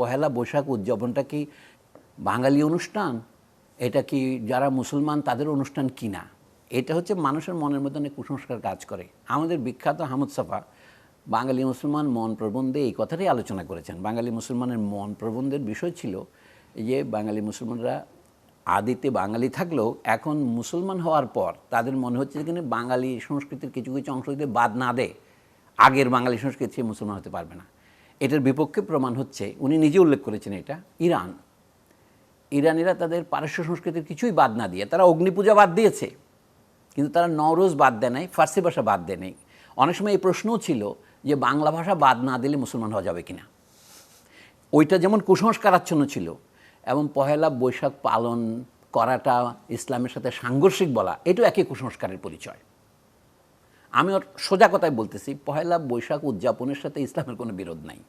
পহেলা বৈশাখ উদযাপনটা কি বাঙালি অনুষ্ঠান? এটা কি যারা মুসলমান তাদের অনুষ্ঠান কি না? এটা হচ্ছে মানুষের মনের মধ্যে অনেক কুসংস্কার কাজ করে। আমাদের বিখ্যাত হামদ সাফা বাঙালি মুসলমান মন প্রবন্ধে এই কথাটাই আলোচনা করেছেন। বাঙালি মুসলমানের মন প্রবন্ধের বিষয় ছিল যে বাঙালি মুসলমানরা আদিতে বাঙালি থাকলেও এখন মুসলমান হওয়ার পর তাদের মনে হচ্ছে যে বাঙালি সংস্কৃতির কিছু কিছু অংশ যদি বাদ না দেয়, আগের বাঙালি সংস্কৃতি মুসলমান হতে পারবে না। এটার বিপক্ষে প্রমাণ হচ্ছে, উনি নিজে উল্লেখ করেছেন এটা, ইরান। ইরানিরা তাদের পারস্য সংস্কৃতির কিছুই বাদ না দিয়ে, তারা অগ্নিপূজা বাদ দিয়েছে, কিন্তু তারা নওরোজ বাদ দেয় নাই, ফার্সি ভাষা বাদ দেয় নাই। অনেক সময় এই প্রশ্নও ছিল যে বাংলা ভাষা বাদ না দিলে মুসলমান হওয়া যাবে কিনা। ওইটা যেমন কুসংস্কারাচ্ছন্ন ছিল, এবং পহেলা বৈশাখ পালন করাটা ইসলামের সাথে সাংঘর্ষিক বলা, এটাও একই কুসংস্কারের পরিচয়। আমি সোজা কথায় বলতেছি, পহেলা বৈশাখ উদযাপনের সাথে ইসলামের কোনো বিরোধ নাই।